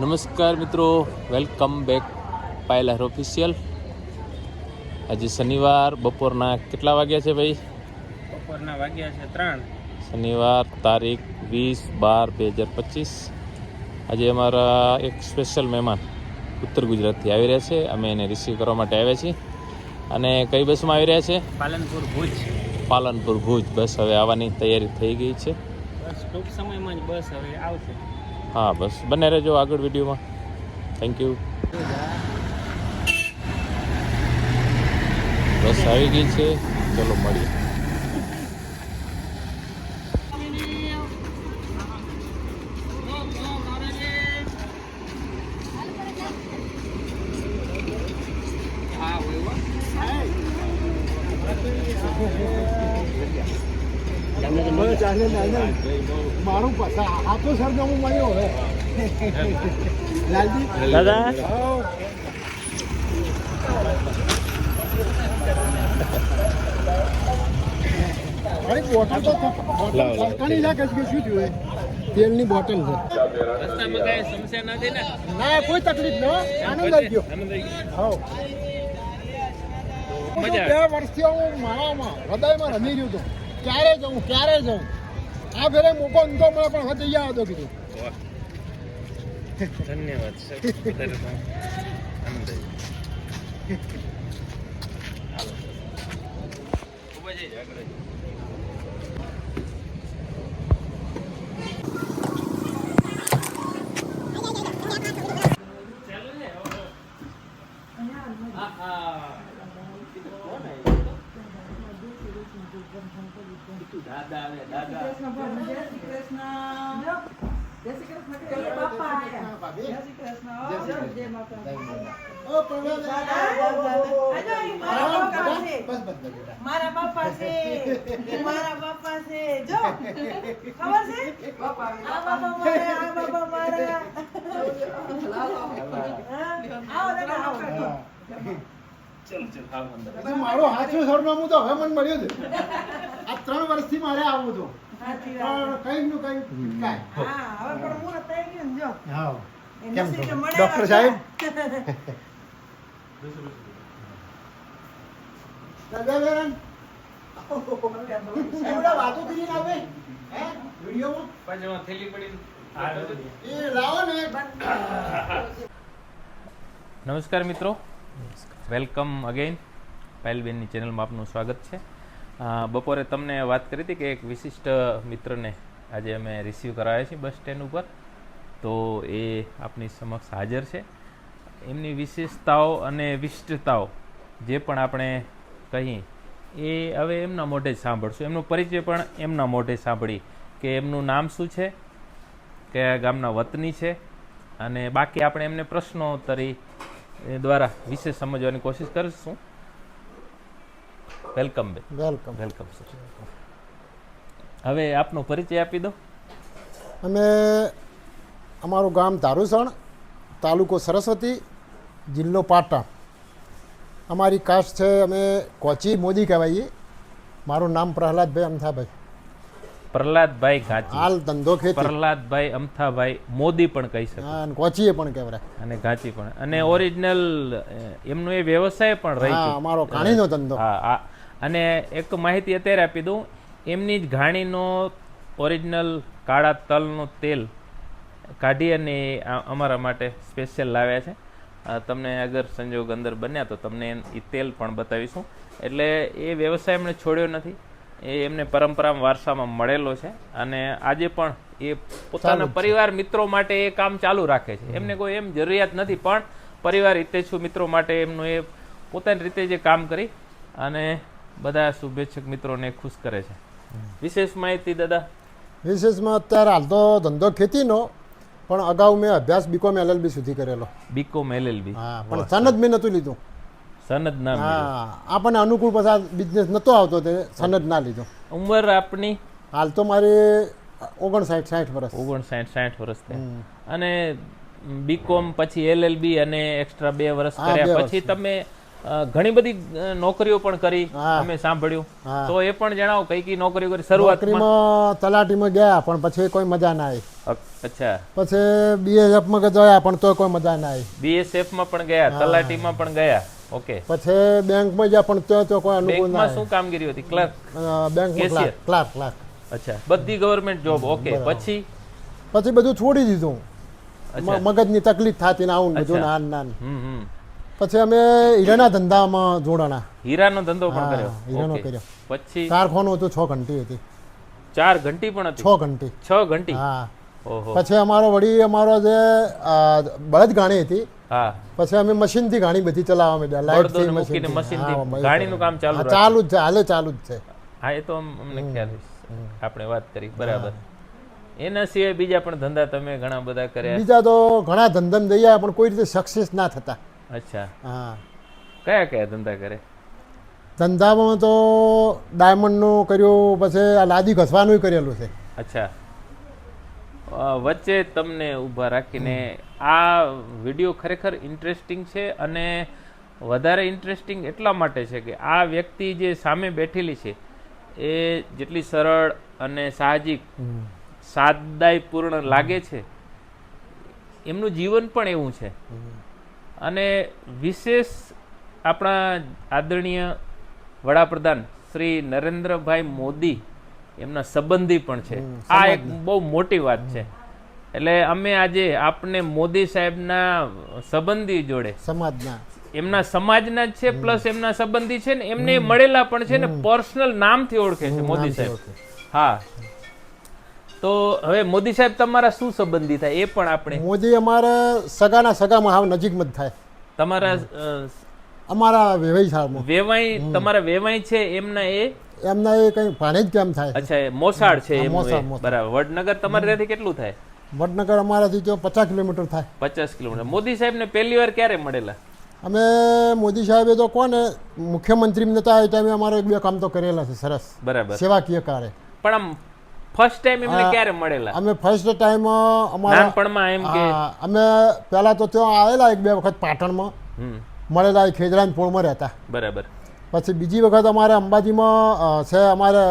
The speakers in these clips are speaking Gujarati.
નમસ્કાર મિત્રો વેલકમ બેક પાયલર ઓફિશિયલ આજે શનિવાર બપોરના કેટલા વાગ્યા છે ભાઈ? બપોરના વાગ્યા છે ત્રણ. શનિવાર તારીખ વીસ બાર બે હજાર પચીસ. આજે અમારા એક સ્પેશિયલ મહેમાન ઉત્તર ગુજરાતથી આવી રહ્યા છે. અમે એને રિસીવ કરવા માટે આવ્યા છીએ. અને કઈ બસમાં આવી રહ્યા છે? પાલનપુર ભુજ. પાલનપુર ભુજ. બસ હવે આવવાની તૈયારી થઈ ગઈ છે. બસ ટૂંક સમયમાં જ બસ હવે આવશે. હા બસ. બને રહેજો આગળ વિડીયોમાં. થેન્ક યુ બસ આવી ગઈ છે. ચલો મળીએ. મારું પસા આખું સરનામું મળ્યું હવે. લાલજી? દાદા? અરે બોટલ તો સરકારી લાગે છે શું થયું એ? તેલની બોટલ છે. રસ્તામાં કઈ સમસ્યા નથી ને? ના કોઈ તકલીફ ન આનંદ આવી ગયો. બે વર્ષથી હું મારામાં હૃદયમાં રમી રહ્યું હતું. ક્યારે જવું ક્યારે જવું આ ફેરે મોકો તો મળે પણ હવે જઈ આવ્યો તો કીધું. ધન્યવાદ સર. વધારે તો આનંદ આવી ગયો. હાલો. ઊભા જઈ જાઓ, આગળ જઈ. હા, હા. દાદા આવે દાદા ઓ પ્રણવ બસ બસ બેટા મારા બાપા છે મારા બાપા છે જો ખબર છે? આ બાબા મારે આ બાબા મારે. આવો દાદા આવો ચલ ચલ આવ અંદર. હજુ મારું સાચું સરનામું તો હવે મને મળ્યું છે. આ ત્રણ વર્ષથી મારે આવવું હતું. પણ કઈ નું કઈ. હા હવે પણ મુહૂર્ત થઈ ગયું જો. હા. કેમ છો? કે મળેલા ડૉક્ટર છે. સાહેબ? દાદાબેન, એવડા વાતો કરીને આવે. હે? વિડીયોમાં? પાછળમાં થેલી પડી એ લાવો ને. નમસ્કાર મિત્રો. Welcome again. પાયલબેનની ચેનલમાં આપનું સ્વાગત છે. બપોરે તમને વાત કરી હતી કે એક વિશિષ્ટ મિત્રને આજે અમે રિસીવ કરાવ્યા છીએ બસ સ્ટેન્ડ ઉપર. તો એ આપની સમક્ષ હાજર છે. એમની વિશેષતાઓ અને વિશિષ્ટતાઓ જે પણ આપણે કહીએ એ હવે એમના મોઢે જ સાંભળશું. એમનો પરિચય પણ એમના મોઢે સાંભળી કે એમનું નામ શું છે કયા ગામના વતની છે અને બાકી આપણે એમને પ્રશ્નોત્તરી દ્વારા વિશે સમજવાની કોશિશ કરીશું. વેલકમ બે વેલકમ. Welcome sir. હવે આપનો પરિચય આપી દો. અમે અમારું ગામ ધારુસણ તાલુકો સરસ્વતી જિલ્લો પાટણ. અમારી કાસ્ટ છે અમે કોચી મોદી કહેવાઈએ. મારું નામ પ્રહલાદભાઈ અમથાભાઈ. પ્રહલાદભાઈ ઘાંચી હાલ ધંધો ખેતી. પ્રહલાદભાઈ અમથાભાઈ મોદી પણ કહી શકે. હા, અને કોચીએ પણ કહેવાય. અને ઘાંચી પણ. અને ઓરિજિનલ એમનો એ વ્યવસાય પણ રહી હા અમારો કાણીનો ધંધો. હા હા. અને એક માહિતી અત્યારે આપી દઉં. એમની જ ઘાણીનો ઓરિજિનલ કાળા તલનું તેલ કાઢી અને અમારા માટે સ્પેશિયલ લાવ્યા છે. તમને અગર સંજોગ અંદર બન્યા તો તમને એ તેલ પણ બતાવીશું. એટલે એ વ્યવસાય એમણે છોડ્યો નથી. એ એમને પરંપરા વારસામાં મળેલો છે અને આજે પણ એ પોતાના પરિવાર મિત્રો માટે એ કામ ચાલુ રાખે છે. એમને કોઈ એમ જરૂરિયાત નથી પણ પરિવાર હિતેચ્છુ મિત્રો માટે એમનું એ પોતાની રીતે જે કામ કરી અને બધા શુભેચ્છક મિત્રોને ખુશ કરે છે. વિશેષ માહિતી દાદા? વિશેષમાં અત્યારે હાલ તો ધંધો ખેતીનો પણ અગાઉ મેં અભ્યાસ બીકોમ એલએલબી સુધી કરેલો. બીકોમ એલએલબી હા પણ સનદ મેં નહોતું લીધું. સનદ ના હા આપણને અનુકૂળ પછી બિઝનેસ નહોતો આવતો તે સનદ ના લીધો. ઉંમર આપની? હાલ તો મારી ઓગણસાઠ સાઠ વર્ષ. ઓગણસાઠ સાઠ વર્ષ અને બીકોમ પછી એલએલબી અને એક્સ્ટ્રા બે વર્ષ કર્યા. પછી તમે ઘણી બધી નોકરીઓ પણ કરી અમે સાંભળ્યું. તો એ પણ જણાવો કઈ કઈ નોકરીઓ કરી? શરૂઆતમાં? તલાટીમાં ગયા પણ પછી કોઈ મજા ના આવી. અચ્છા. પછી બીએસએફમાં ગયા પણ તો કોઈ મજા ના આવી. બીએસએફમાં પણ ગયા તલાટીમાં પણ ગયા. ઓકે. પછી બેંકમાં ગયા પણ તો તો કોઈ અનુકૂળ ના શું કામગીરી હતી? ક્લર્ક? બેંકમાં ક્લાર્ક ક્લાર્ક અચ્છા. બધી ગવર્મેન્ટ જોબ ઓકે. પછી? પછી બધું છોડી દીધું. મ- મગજની તકલીફ થતી ને આવું બધું નાન નાન હમ હમ. પછી અમે હીરાના ધંધામાં જોડાણા. હીરાનો ધંધો પણ કર્યો. હીરાનો. કર્યો. પછી? કારખાનું હતું છ ઘંટી હતી. ચાર ઘંટી પણ હતી? છ ઘંટી. છ ઘંટી? હા. પછી અમારો વળી અમારો જે બળદ ગાણી હતી. હા. પછી અમે મશીનથી ગાણી બધી ચલાવવા માંડ્યા લાઈટથી મશીનથી ગાણી નું કામ ચાલુ ચાલુ જ છે હાલે ચાલુ જ છે. હા એ તો અમ- અમને ખ્યાલ આપણે વાત કરી બરાબર. એના સિવાય બીજા પણ ધંધા તમે ઘણા બધા કર્યા? બીજા તો ઘણા ધંધા જઈ પણ કોઈ રીતે સક્સેસ ના થતા. અચ્છા. હા. કયા કયા ધંધા કરે? ધંધામાં તો ડાયમંડનું કર્યું પછી આ લાદી ઘસવાનું કરેલું છે. અચ્છા. વચ્ચે તમને ઊભા રાખીને આ વીડિયો ખરેખર ઇન્ટરેસ્ટિંગ છે અને વધારે ઇન્ટરેસ્ટિંગ એટલા માટે છે કે આ વ્યક્તિ જે સામે બેઠેલી છે એ જેટલી સરળ અને સાહજિક સાદાઈપૂર્ણ લાગે છે એમનું જીવન પણ એવું છે. અને વિશેષ આપણા આદરણીય વડાપ્રધાન શ્રી નરેન્દ્રભાઈ મોદી એમના સંબંધી પણ છે. આ એક બહુ મોટી વાત છે. એટલે અમે આજે આપને મોદી સાહેબના સંબંધી જોડે સમાજના. એમના સમાજના છે પ્લસ એમના સંબંધી છે ને એમને મળેલા પણ છે ને પર્સનલ નામથી ઓળખે છે મોદી સાહેબ. હા. તો હવે મોદી સાહેબ તમારા શું સંબંધી થાય? એ પણ આપણે મોદી અમારા સગાના સગામાં હાવ નજીકમાં જ થાય. તમારા અમારા વેવાઈ વ્યવસાયમાં વેવાઈ તમારા વેવાઈ છે એમના એ એમના એ કંઈ જ કેમ થાય? અચ્છા મોસાળ છે. બરાબર. વડનગર તમારે ત્યાંથી કેટલું થાય? વડનગર અમારાથી તો પચાસ કિલોમીટર થાય. પચાસ કિલોમીટર. મોદી સાહેબ ને પહેલી વાર ક્યારે મળેલા? અમે મોદી સાહેબે તો કોને મુખ્યમંત્રી નતા એ ટાઈમે અમારે એક બે કામ તો કરેલા છે સરસ. બરાબર. સેવાકીય કાર્ય પણ આમ ફર્સ્ટ ટાઈમ એમને ક્યારે મળેલા? અમે ફર્સ્ટ ટાઈમ અમારા નાનપણમાં એમ કે? અમે પહેલા તો ત્યાં આવેલા એક બે વખત પાટણમાં. મળેલા ખેજરાન પોળમાં રહેતા. બરાબર. પછી બીજી વખત અમારે અંબાજીમાં છે અમારે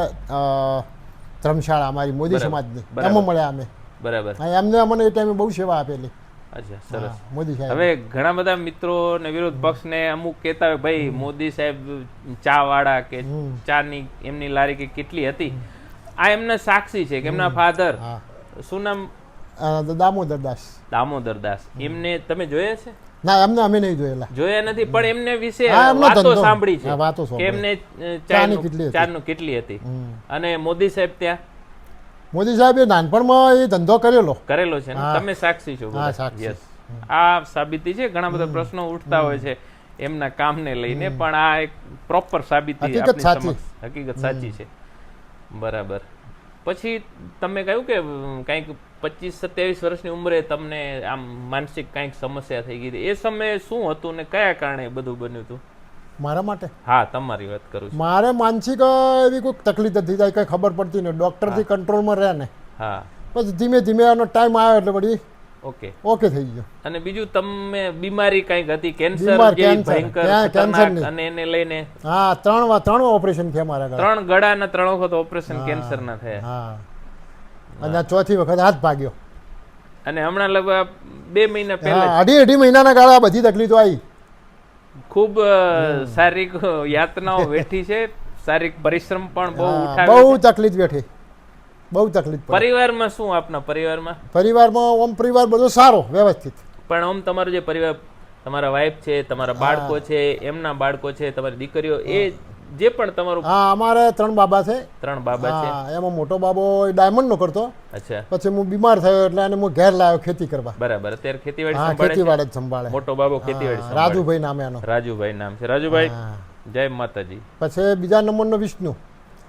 ધર્મશાળા અમારી મોદી સમાજની. એમાં મળ્યા અમે. બરાબર. એમને અમને એ ટાઈમે બહુ સેવા આપેલી. અચ્છા સરસ. મોદી સાહેબ. હવે ઘણા બધા મિત્રો ને વિરોધ પક્ષ ને અમુક કહેતા હોય ભાઈ મોદી સાહેબ ચા વાળા કે ચા ની એમની લારી કે કેટલી હતી? આ એમના સાક્ષી છે કે એમના ફાધર શું નામ? દામોદર દાસ. દામોદર દાસ. એમને તમે જોયા છે? ના એમને અમે નહીં જોયેલા. જોયા નથી પણ એમને વિશે વાતો સાંભળી છે. વાતો કે એમને ચાની કેટલી હતી. કેટલી હતી? અને મોદી સાહેબ ત્યાં? મોદી સાહેબે નાનપણમાં એ ધંધો કરેલો. કરેલો છે તમે સાક્ષી છો. Yes. આ સાબિતી છે? ઘણા બધા પ્રશ્નો ઉઠતા હોય છે એમના કામને લઈને પણ આ એક પ્રોપર સાબિતી હકીકત સાચી છે. બરાબર. પછી તમે કહ્યું કે કંઈક પચીસ સત્યાવીસ વર્ષની ઉંમરે તમને આમ માનસિક કંઈક સમસ્યા થઈ ગઈ હતી. એ સમયે શું હતું ને કયા કારણે બધું બન્યું હતું? મારા માટે? હા તમારી વાત કરું છું. મારે માનસિક એવી કોઈ તકલીફ હતી જાય કંઈ ખબર પડતી નહીં. ડૉક્ટરથી કંટ્રોલમાં રહે ને હા. પછી ધીમે ધીમે એનો ટાઈમ આવ્યો એટલે વળી ઓકે ઓકે થઈ ગયો. અને બીજું તમે બીમારી કંઈક હતી? કેન્સર જેવી ભયંકર ખતરનાક અને એને લઈને હા ત્રણ ત્રણ ઓપરેશન થયા મારા ગળા ત્રણ ગળાના ત્રણ વખત ઓપરેશન કેન્સર ના થયા. હા. અને ચોથી વખત હાથ ભાગ્યો. અને હમણાં લગભગ બે મહિના પહેલા અઢી અઢી મહિનાના ગાળા બધી તકલીફો આવી. ખૂબ શારીરિક યાતનાઓ વેઠી છે. શારીરિક પરિશ્રમ પણ બહુ બહુ તકલીફ બેઠી બહુ તકલીફ પરિવારમાં શું આપના પરિવારમાં? પરિવારમાં ઓમ પરિવાર બધો સારો વ્યવસ્થિત. પણ ઓમ તમારો જે પરિવાર તમારા વાઈફ છે તમારા બાળકો છે એમના બાળકો છે તમારી દીકરીઓ એ જે પણ તમારું હા અમારે ત્રણ બાબા છે. ત્રણ બાબા છે. એમાં મોટો બાબો ડાયમંડ નો કરતો. અચ્છા. પછી હું બીમાર થયો એટલે એને હું ઘેર લાવ્યો ખેતી કરવા. બરાબર અત્યારે ખેતીવાડી સંભાળે ખેતીવાડી જ સંભાળે. મોટો બાબો ખેતીવાડી રાજુભાઈ નામ એનો. રાજુભાઈ નામ છે. રાજુભાઈ જય માતાજી. પછી બીજા નંબરનો વિષ્ણુ.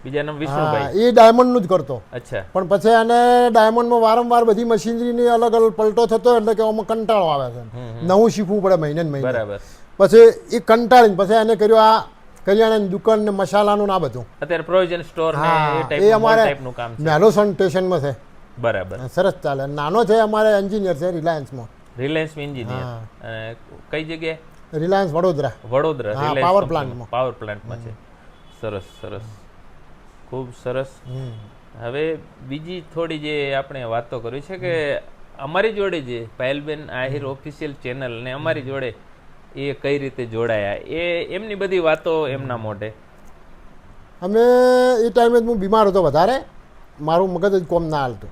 બીજા નામ વિષ્ણુભાઈ. એ ડાયમંડનું જ કરતો. અચ્છા. પણ પછી એને ડાયમંડમાં વારંવાર બધી મશીનરીની અલગ અલગ પલટો થતો એટલે કે આમાં કંટાળો આવે છે નવું શીખવું પડે મહિને ને મહિને. બરાબર. પછી એ કંટાળીને પછી એને કર્યું આ કરિયાણાની દુકાન ને મસાલાનું ના બધું. અત્યારે પ્રોવિઝન સ્ટોર ને એ એ એ અમારે ટાઈપનું કામ છે. મેલોસન સ્ટેશનમાં છે. બરાબર. સરસ ચાલે. નાનો છે અમારે એન્જિનિયર છે રિલાયન્સમાં રિલાયન્સ એન્જિનિયર કઈ જગ્યાએ? રિલાયન્સ વડોદરા. વડોદરા પાવર plantમાં. પાવર પ્લાન્ટમાં છે. સરસ સરસ. ખૂબ સરસ. હવે બીજી થોડી જે આપણે વાતો કરી છે કે અમારી જોડે જે પાયલબેન આહિર ઓફિશિયલ ચેનલ ને અમારી જોડે એ કઈ રીતે જોડાયા એ એમની બધી વાતો એમના મોઢે. અમે એ ટાઈમે હું બીમાર હતો વધારે. મારું મગજ જ કોમ ના હાલતું.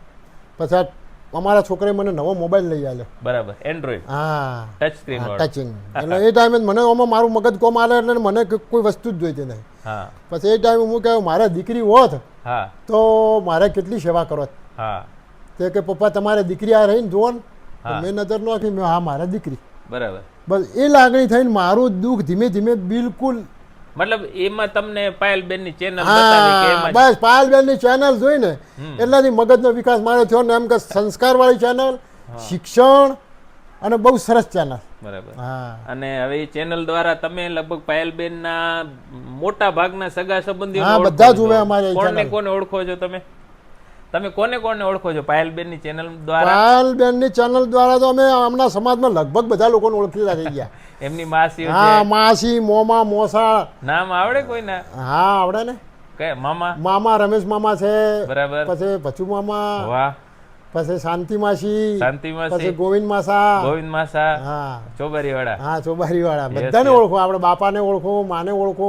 પછી અમારા છોકરાએ મને નવો મોબાઈલ લઈ આવ્યો બરાબર એન્ડ્રોઈડ હા. ટચ સ્ક્રીન ટચિંગ એટલે એ ટાઈમે મને આમાં મારું મગજ કોમ આવે એટલે મને કોઈ વસ્તુ જ જોઈતી નહીં. હા. પછી એ ટાઈમે હું કહ્યું મારે દીકરી હોત હા. તો મારે કેટલી સેવા કરોત હા. તે કે પપ્પા તમારે દીકરી આ રહીને જુઓ ને. મેં નજર નાખી મેં હા મારા દીકરી. બરાબર. બસ એ લાગણી થઈને મારું દુઃખ ધીમે ધીમે બિલકુલ મતલબ એમાં તમને પાયલબેનની ચેનલ બસ પાયલબેનની ચેનલ જોઈને એટલાથી મગજનો વિકાસ મારે થયો ને એમ કે સંસ્કારવાળી ચેનલ શિક્ષણ અને બહુ સરસ ચેનલ બરાબર. અને હવે એ ચેનલ દ્વારા તમે લગભગ પાયલબેન ના મોટા ભાગના સગા સંબંધીઓ બધા જોવે અમારે કોને કોને ઓળખો છો તમે? તમે કોને કોને ઓળખો છો? પાયલબેનની ચેનલ દ્વારા? પાયલબેનની ચેનલ દ્વારા તો અમે હમણાં સમાજમાં લગભગ બધા લોકોને ઓળખીતા થઈ ગયા. એમની માસી હા માસી મોમા મોસા નામ આવડે કોઈ ના હા આવડે ને. કે મામા? મામા રમેશ મામા છે. બરાબર. પછી ભચુ મામા. વાહ. પછી શાંતિ માસી શાંતિ પછી માસી ગોવિંદ માસા. ગોવિંદ માસા. હા. ચોબારી વાળા હા ચોબારી વાળા બધાને ઓળખો આપણે બાપાને ઓળખો માને ઓળખો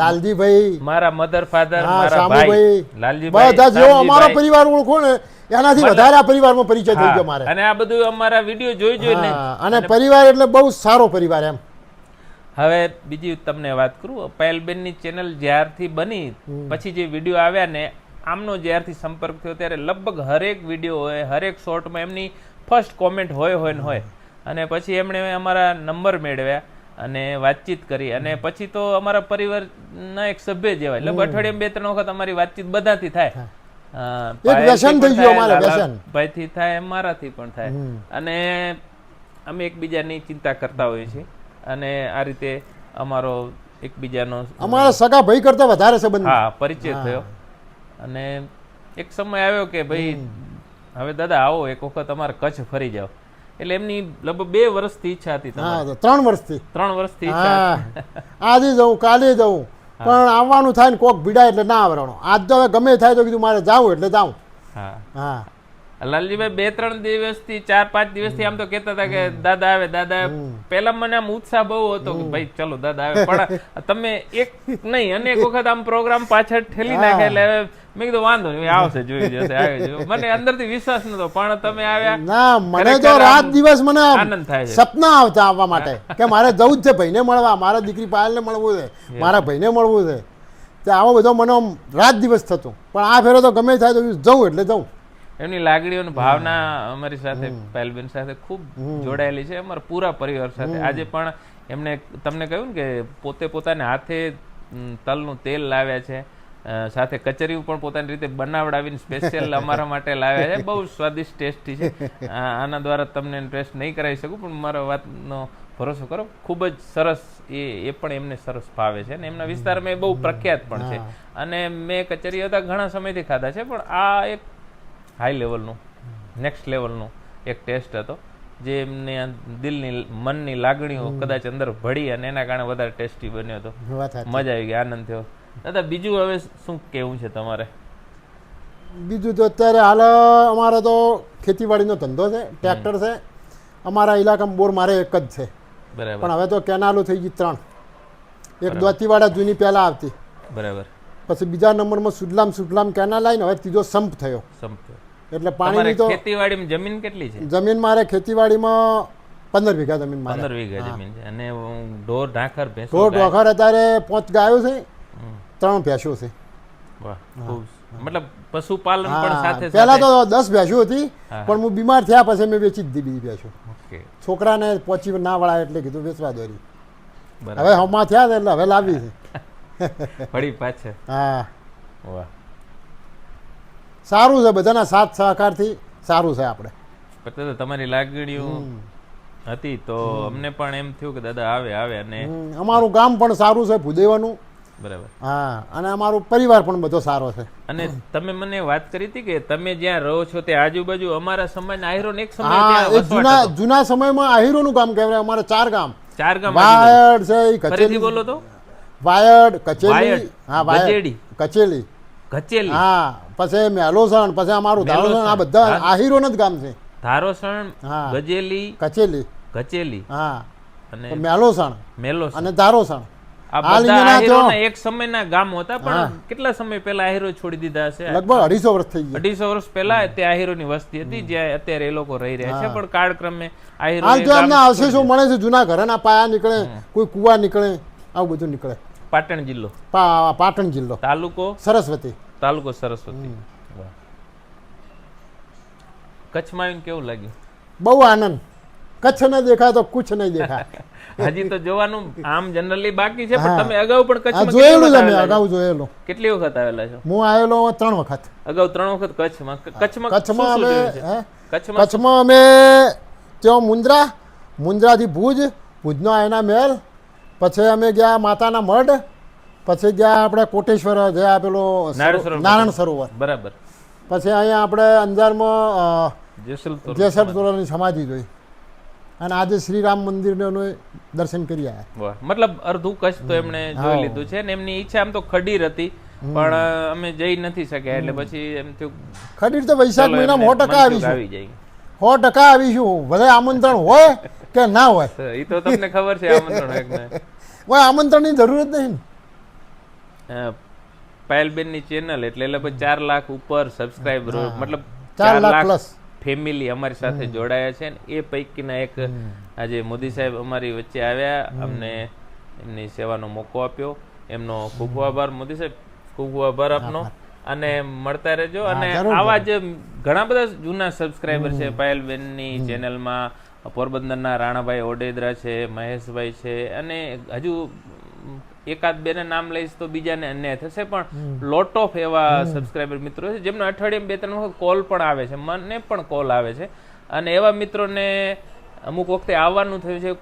લાલજીભાઈ. મારા મધર ફાધર મારા ભાઈ. લાલજીભાઈ બધા જેવો અમારો પરિવાર ઓળખો ને એનાથી વધારે આ પરિવારમાં પરિચય થઈ ગયો મારે. અને આ બધું અમારા વીડિયો જોઈ જોઈને. અને પરિવાર એટલે બહુ સારો પરિવાર એમ. હવે બીજી તમને વાત કરું. પાયલબેનની ચેનલ જ્યારથી બની પછી જે વીડિયો આવ્યા ને આમનો જ્યારથી સંપર્ક થયો ત્યારે લગભગ હરેક વીડિયો હોય હરેક શોર્ટમાં એમની ફર્સ્ટ કોમેન્ટ હોય હોય ને હોય. અને પછી એમણે અમારા નંબર મેળવ્યા અને વાતચીત કરી. અને પછી તો અમારા પરિવારના એક સભ્ય જેવા. એટલે અઠવાડિયામાં બે ત્રણ વખત અમારી વાતચીત બધાથી થાય. ભાઈથી થાય મારાથી પણ થાય. અને અમે એકબીજાની ચિંતા કરતા હોઈએ છીએ. અને આ રીતે અમારો એકબીજાનો અમારા સગા ભાઈ કરતા વધારે સંબંધ. હા પરિચય થયો. અને એક સમય આવ્યો કે ભાઈ હવે દાદા આવો એક વખત અમારે કચ્છ ફરી જાઓ. એટલે એમની લગભગ બે વર્ષથી ઈચ્છા હતી ત્રણ વર્ષથી. ત્રણ વર્ષથી આજે જવું કાલે જવું પણ આવવાનું થાય ને કોક ભીડાય એટલે ના આવવાનો આજ તો હવે ગમે થાય તો કીધું મારે જાવું એટલે જાઉં. હા. હા. લાલજીભાઈ બે ત્રણ દિવસથી ચાર પાંચ દિવસથી આમ તો કહેતા હતા કે દાદા આવે દાદા આવે. પહેલા મને આમ ઉત્સાહ બહુ હતો કે ભાઈ ચલો દાદા આવે. પણ તમે એક નહીં અનેક વખત આમ પ્રોગ્રામ પાછળ ઠેલી નાખે એટલે મેં કીધું વાંધો નહીં આવશે જોઈ જશે આવી જશે મને અંદરથી વિશ્વાસ નતો પણ તમે આવ્યા. ના મને તો રાત દિવસ મને આનંદ થાય છે. સપના આવતા આવવા માટે કે મારે જવું જ છે ભાઈને મળવા મારા દીકરી પાયલને મળવું છે મારા ભાઈને મળવું છે. તે આવો બધો મને રાત દિવસ થતો. પણ આ ફેરો તો ગમે થાય તો જવું એટલે જવું એમની લાગણીઓ ભાવના અમારી સાથે પહેલબેન સાથે ખૂબ જોડાયેલી છે અમારા પૂરા પરિવાર સાથે. આજે પણ એમને તમને કહ્યું કે પોતે પોતાને હાથે તલનું તેલ લાવ્યા છે. સાથે કચરિયું પણ પોતાની રીતે બનાવડાવીને સ્પેશિયલ અમારા માટે લાવ્યા છે. બહુ સ્વાદિષ્ટ ટેસ્ટી છે. આના દ્વારા તમને ટેસ્ટ નહીં કરાવી શકું પણ મારા વાતનો ભરોસો કરો. ખૂબ જ સરસ એ એ પણ એમને સરસ ભાવે છે અને એમના વિસ્તારમાં એ બહુ પ્રખ્યાત પણ છે. અને મેં કચરિયા હતા ઘણા સમયથી ખાધા છે પણ આ એક હાઈ લેવલનું નેક્સ્ટ લેવલનું એક ટેસ્ટ હતો જે એમને દિલની મનની લાગણીઓ કદાચ અંદર ભળી અને એના કારણે વધારે ટેસ્ટી બન્યો હતો. મજા આવી ગઈ આનંદ થયો. દાદા બીજું હવે શું કેવું છે તમારે? બીજું તો અત્યારે હાલ અમારે તો ખેતીવાડીનો ધંધો છે ટ્રેક્ટર છે. અમારા ઇલાકામાં બોર મારે એક જ છે. બરાબર. પણ હવે તો કેનાલો થઈ ગઈ ત્રણ. એક દોતીવાડા જૂની પહેલાં આવતી. બરાબર. પછી બીજા નંબરમાં સુડલામ સુડલામ કેનાલ આવીને હવે ત્રીજો સંપ થયો. સમજો એટલે પાણીની તો ખેતીવાડીમાં જમીન કેટલી છે? જમીન મારે ખેતીવાડીમાં પંદર વીઘા જમીન મારે. પંદર વીઘા જમીન છે. અને ઢોર ઢાંખર ઢોર ઢોખર અત્યારે પાંચ ગાયો છે. ત્રણ ભેંસો છે. મતલબ પશુપાલન પણ સાથે પહેલા તો દસ ભેંસો હતી પણ હું બીમાર થયા પછી મેં વેચી દીધી બીજી ભેંસો. છોકરાને પહોંચી ના વળાય એટલે કીધું વેચવા દોરી. હવે હમા થયા છે એટલે હવે લાવી છે. ફરી પાછળ હા. વાહ. સારું છે બધાના સાથ સહકારથી સારું છે આપણે. તો તમારી લાગણીઓ હતી તો અમને પણ એમ થયું કે દાદા આવે આવે અને અમારું ગામ પણ સારું છે ભૂદેવાનું. બરાબર. હા અને અમારો પરિવાર પણ બધો સારો છે. અને તમે મને વાત કરી હતી કે તમે જ્યાં રહો છો તે આજુબાજુ અમારા સમાજના આહીરો એક સમય જૂના જૂના સમયમાં આહિરોનું ગામ કહેવાય અમારે ચાર ગામ. ચાર ગામ વાયડ છે કચેરી બોલો તો. વાયડ કચેરી હા વાયડ કચેરી. કચેલી હા પછી મેલોસણ પછી અમારું ધારોસણ આ બધા આહિરો જ ગામ છે. ધારોસણ હા. ગજેલી કચેલી. કચેલી હા. અને મેલોસણ. મેલોસણ. અને ધારોસણ. આ બધા આહીરોના એક સમયના ગામ હતા પણ કેટલા સમય પહેલા આહીરો છોડી દીધા હશે? લગભગ અઢીસો વર્ષ થઈ ગયા. અઢીસો વર્ષ પહેલા તે આહીરોની વસ્તી હતી જ્યાં અત્યારે એ લોકો રહી રહ્યા છે પણ કાળક્રમે આહીરો હાલ એ તો ગામ એમના અવશેષો મળે છે જૂના ઘરના પાયા નીકળે કોઈ કુવા નીકળે આવું બધું નીકળે. પાટણ જિલ્લો. પા- પાટણ જિલ્લો. તાલુકો? સરસ્વતી. તાલુકો સરસ્વતી. કચ્છમાં આવીને કેવું લાગ્યું? બહુ આનંદ. કચ્છ ન દેખાય તો કુછ નહીં દેખાય. હજી તો જોવાનું આમ જનરલી બાકી છે પણ તમે અગાઉ પણ કચ્છમાં જોયેલું છે? મેં અગાઉ જોયેલું. કેટલી વખત આવેલા છો? હું આવેલો ત્રણ વખત. અગાઉ ત્રણ વખત કચ્છમાં. કચ્છમાં કચ્છમાં અમે? કચ્છમાં કચ્છમાં અમે ત્યાં મુંદ્રા મુંદ્રાથી ભુજ ભુજનો આયના મહેલ પછી અમે ગયા માતાના મઢ પછી ગયા આપણે કોટેશ્વર જે આપેલો નારાયણ સરોવર. બરાબર. પછી અહીંયા આપણે અંજારમાં જેસલ તોરલ. સમાધિ જોઈ. અને આજે શ્રી રામ મંદિરનું દર્શન કરી આવ્યા મતલબ અર્ધું કચ્છ તો એમણે જોઈ લીધું છે ને એમની ઈચ્છા આમ તો ખડીર હતી પણ અમે જઈ નથી શક્યા એટલે પછી એમ થયું ખડીર તો વૈશાખ મહિનામાં સો ટકા આવી સો ટકા આવીશું ભલે આમંત્રણ હોય કે ના હોય? એ તો તમને ખબર છે આમંત્રણ હોય આમંત્રણની જરૂર જ નહીં પાયલબેનની ચેનલ એટલે એટલે ચાર લાખ ઉપર સબસ્ક્રાઈબર મતલબ ચાર લાખ plus. ફેમિલી અમારી સાથે જોડાયા છે ને એ પૈકીના એક આજે મોદી સાહેબ અમારી વચ્ચે આવ્યા અમને એમની સેવાનો મોકો આપ્યો. એમનો ખૂબ ખૂબ આભાર. મોદી સાહેબ ખૂબ ખૂબ આભાર આપનો. અને મળતા રહેજો. અને આવા જે ઘણા બધા જૂના સબસ્ક્રાઈબર છે. પાયલબેનની ચેનલમાં પોરબંદરના રાણાભાઈ ઓડેદરા છે મહેશભાઈ છે. અને હજુ એકાદ બે ને નામ લઈશ તો બીજાને અન્યાય થશે. પણ લોટ ઓફ એવા સબસ્ક્રાઇબર મિત્રો છે જેમને અઠવાડિયે બે ત્રણ વખત કોલ પણ આવે છે. મને પણ કોલ આવે છે. અને એવા મિત્રોને અમુક વખતે આવવાનું થયું છે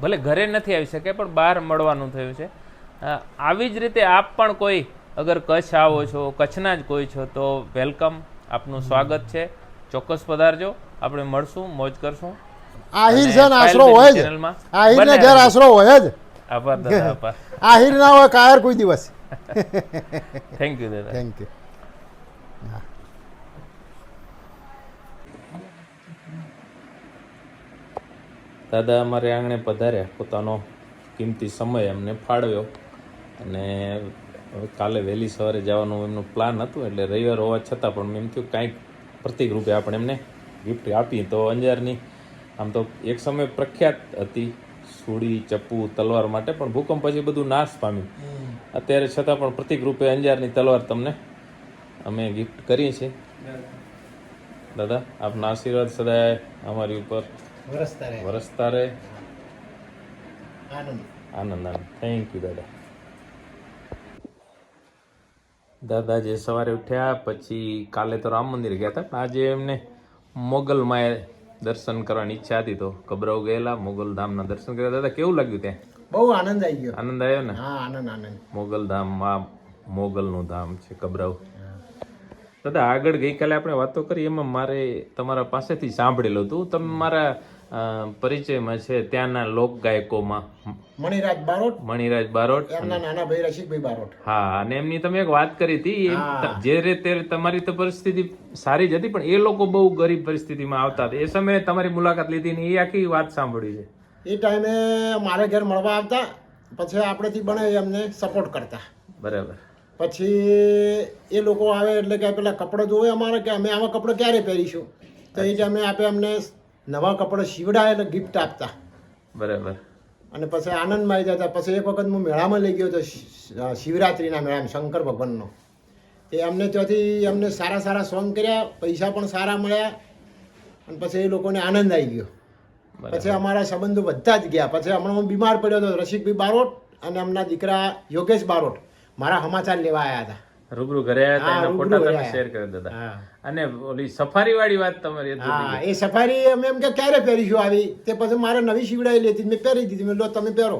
ભલે ઘરે નથી આવી શકે પણ બહાર મળવાનું થયું છે. આવી જ રીતે આપ પણ કોઈ અગર કચ્છ આવો છો કચ્છના જ કોઈ છો તો વેલકમ આપનું સ્વાગત છે. ચોક્કસ પધારજો. આપણે મળશું મોજ કરશું. આહિર છે આશરો હોય જ. આહિરને બને ઘેર આશરો હોય જ. આભાર દાદા આભાર. આહિર ના હોય કાયર કોઈ દિવસ. થેન્ક યુ દાદા. થેન્ક યુ દાદા અમારે આંગણે પધાર્યા પોતાનો કિંમતી સમય અમને ફાળવ્યો. અને કાલે વહેલી સવારે જવાનું એમનું પ્લાન હતું એટલે રવિવાર હોવા છતાં પણ એમ થયું કાંઈક પ્રતિક રૂપે આપણે એમને ગિફ્ટ આપી તો અંજારની આમ તો એક સમય પ્રખ્યાત હતી સુડી ચપ્પુ તલવાર માટે પણ ભૂકંપ પછી બધું નાશ પામ્યું. અત્યારે છતાં પણ પ્રતિક રૂપે અંજારની તલવાર તમને અમે ગિફ્ટ કરીએ છીએ. દાદા આપના આશીર્વાદ સદાય અમારી ઉપર વરસતા રહે. આનંદ. આનંદ થેન્ક યુ દાદા. દાદા જે સવારે ઉઠ્યા પછી કાલે તો રામ મંદિર ગયા હતા. પણ આજે એમને મોગલ માએ દર્શન કરવાની ઈચ્છા હતી તો કબરાવ ગયેલા મોગલ ધામના દર્શન કર્યા દાદા કેવું લાગ્યું ત્યાં? બહુ આનંદ આવી ગયો. આનંદ આવ્યો ને? હા આનંદ આનંદ. મોગલ ધામમાં મોગલનું ધામ છે કબરાવ. દાદા આગળ ગઈકાલે આપણે વાતો કરી એમાં મારે તમારા પાસેથી સાંભળેલું હતું. તમે મારા પરિચયમાં છે ત્યાંના લોક ગાયકોમાં. મણિરાજ બારોટ. મણિરાજ બારોટ એમના નાના ભાઈ રસિકભાઈ બારોટ. હા અને એમની તમે એક વાત કરી હતી જે રીતે તમારી તો પરિસ્થિતિ સારી જ હતી પણ એ લોકો બહુ ગરીબ પરિસ્થિતિમાં આવતા હતા. એ સમયે તમારી મુલાકાત લીધી ને એ આખી વાત સાંભળી છે. એ ટાઈમે મારે ઘેર મળવા આવતા પછી આપણેથી બને એમને સપોર્ટ કરતા. બરાબર. પછી એ લોકો આવે એટલે કે પેલા કપડાં જોવે અમારે કે અમે આવા કપડાં ક્યારે પહેરીશું? તો એ ટાઈમે આપે અમને નવા કપડાં સીવડાય એટલે ગિફ્ટ આપતા. બરાબર. અને પછી આનંદમાં આવી જતા. પછી એક વખત હું મેળામાં લઈ ગયો હતો શિવરાત્રિના મેળામાં શંકર ભગવાનનો. તે અમને ત્યાંથી અમને સારા સારા સોંગ કર્યા પૈસા પણ સારા મળ્યા અને પછી એ લોકોને આનંદ આવી ગયો. પછી અમારા સંબંધો બધા જ ગયા. પછી હમણાં હું બીમાર પડ્યો હતો રસિકભાઈ બારોટ અને એમના દીકરા યોગેશ બારોટ મારા સમાચાર લેવા આવ્યા હતા. રૂબરૂ ઘરે આવ્યા હતા એના ફોટા તમે શેર કરી દીધા. અને ઓલી સફારી વાળી વાત તમારી હતી હા એ સફારી અમે એમ કે ક્યારે પહેરીશું આવી? તે પછી મારે નવી સીવડાવેલી હતી મેં પહેરી દીધી. મેં લો તમે પહેરો.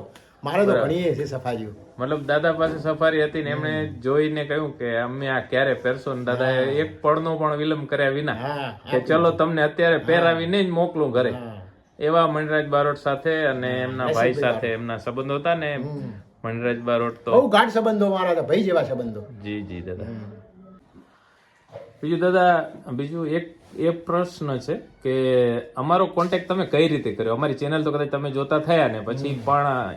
મારે તો ઘણી છે સફારીઓ. મતલબ દાદા પાસે સફારી હતી ને એમણે જોઈને કહ્યું કે અમે આ ક્યારે પહેરશો? ને દાદા એક પળનો પણ વિલંબ કર્યા વિના કે ચલો તમને અત્યારે પહેરાવીને જ મોકલું ઘરે. એવા મણિરાજ બારોટ સાથે અને એમના ભાઈ સાથે એમના સંબંધો હતા ને મણિરાજબા રોડ તો બહુ ગાઢ સંબંધો મારા હતા ભાઈ જેવા સંબંધો. જી જી દાદા. બીજું દાદા બીજું એક એ પ્રશ્ન છે કે અમારો કોન્ટેક્ટ તમે કઈ રીતે કર્યો? અમારી ચેનલ તો કદાચ તમે જોતા થયા ને પછી પણ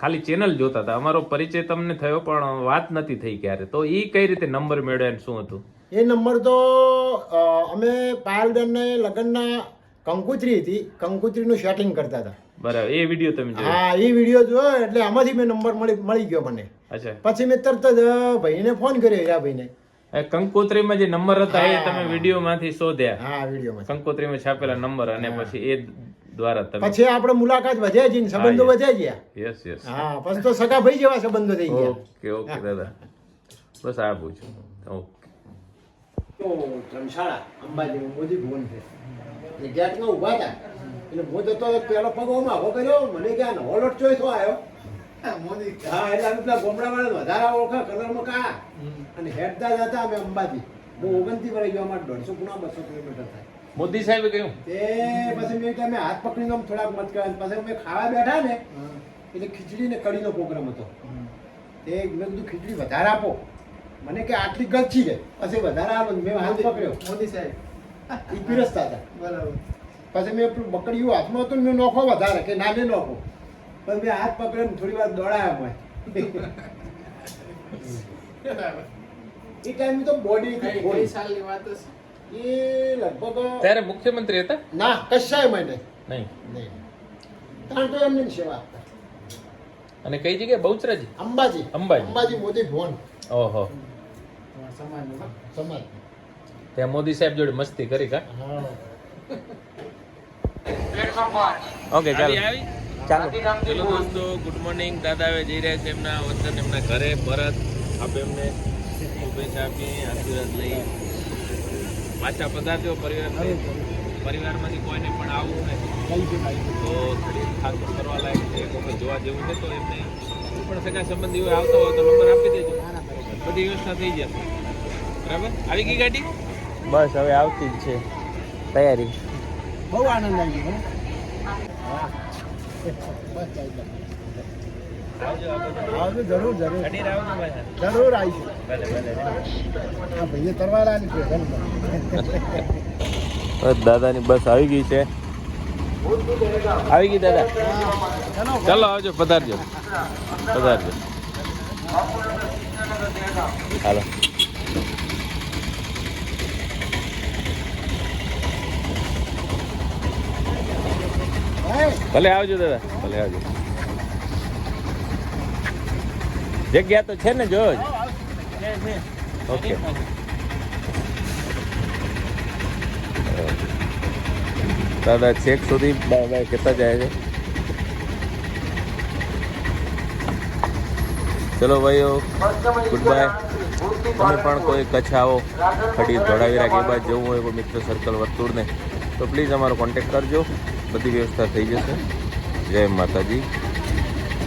ખાલી ચેનલ જોતા હતા. અમારો પરિચય તમને થયો પણ વાત નથી થઈ ક્યારે. તો એ કઈ રીતે નંબર મેળવ્યો અને શું હતું? એ નંબર તો અમે પાયલબેનને લગ્નના કંકુત્રી હતી. કંકુત્રીનું શેટિંગ કરતા હતા. બરાબર. એ વીડિયો તમે જોયો? હા એ વીડિયો જોયો એટલે આમાંથી મેં નંબર મળી મળી ગયો મને. અચ્છા. પછી મેં તરત જ ભાઈને ફોન કર્યો હીરાભાઈને એ કંકોત્રીમાં જે નંબર હતા એ તમે વીડિયો માંથી શોધ્યા? હા વિડીયોમાં કંકોત્રીમાં છાપેલા નંબર અને પછી એ દ્વારા તમે પછી આપણે મુલાકાત વધ્યા જઈને સંબંધો વધ્યા ગયા? Yes yes. હા પછી તો સગા ભાઈ જેવા સંબંધો થઈ ગયા. ઓકે ઓકે દાદા. બસ આ પૂછું. ઓકે. તો ધર્મશાળા અંબાજી મોદી ભુવન છે. એ ગેટમાં ઊભા હતા? એટલે હું જતો પેલો પગ ઓમાં આવો કર્યો મને કે આ નવો લોટ ચોઈસ આવ્યો? મોદી હા એટલે અમે પેલા ગોમડાવાળા વધારે ઓળખા કલરમાં કા. અને હેડતા જતા હતા અમે અંબાજી. હું ઓગણતી વળી ગયો અમારે દોઢસો ગુણા બસો કિલોમીટર થાય. મોદી સાહેબે કહ્યું? તે પછી મેં કે અમે હાથ પકડીને આમ થોડાક મત કર્યા પછી અમે ખાવા બેઠા ને એટલે ખીચડી ને કઢીનો પ્રોગ્રામ હતો. તે મેં કીધું ખીચડી વધારે આપો. મને કે આટલી ગલચી છે. પછી વધારે આપો મેં હાથ પકડ્યો. મોદી સાહેબ. એ પીરસતા હતા. બરાબર. પછી મેં પેલું બકડીયું હાથમાં હતું ને મેં નોખો વધારે કે નાને નોખો. પણ મેં હાથ પકડ્યો થોડી વાર દોડાયા મેં એ ટાઈમે તો બોડી કઈ સાલની વાત હશે? એ લગભગ ત્યારે મુખ્યમંત્રી હતા? ના કશાય મને નહીં. નહીં. કારણ તો એમને સેવા અને કઈ જગ્યાએ? બહુચરાજી? અંબાજી. અંબાજી. અંબાજી મોદી ભવન. ઓહો. સમાજ ત્યાં મોદી સાહેબ જોડે મસ્તી કરી કા? હા. ઓકે ચાલો. ચાલો. ચલો દોસ્તો ગુડ મોર્નિંગ દાદા હવે જઈ રહ્યા છે એમના વતન એમના ઘરે. પરત આપણે એમને શુભેચ્છા આપી આશીર્વાદ લઈ પાછા પધારજો પરિવાર પરિવારમાંથી કોઈને પણ આવું હોય તો થોડી ખાસ કરવા લાયક છે. કોઈ જોવા જેવું છે તો એમને પણ સગા સંબંધી હોય આવતો હોય તો નંબર આપી દેજો. બધી વ્યવસ્થા થઈ જશે. બરાબર? આવી ગઈ ગાડી? બસ હવે આવતી જ છે. તૈયારી. બહુ આનંદ આવી ગયો જરૂર જરૂર. જરૂર આવીશું આ ભાઈએ તરવાલાની છે બસ દાદાની બસ આવી ગઈ છે. આવી ગઈ દાદા? ચાલો આવજો પધારજો. પધારજો. હાલો. ભલે આવજો દાદા, ભલે આવજો. જગ્યા તો છે ને જો ઓકે. દાદા છેક સુધી બાય કહેતા જાય છે. ચલો ભાઈઓ ગુડ બાય તમે પણ કોઈ કચ્છ આવો, ખડી ધોળાવીરા કે બાદ જવું હોય કોઈ મિત્ર સર્કલ વર્તુળને, તો પ્લીઝ અમારો કોન્ટેક્ટ કરજો. બધી વ્યવસ્થા થઈ જશે. જય માતાજી.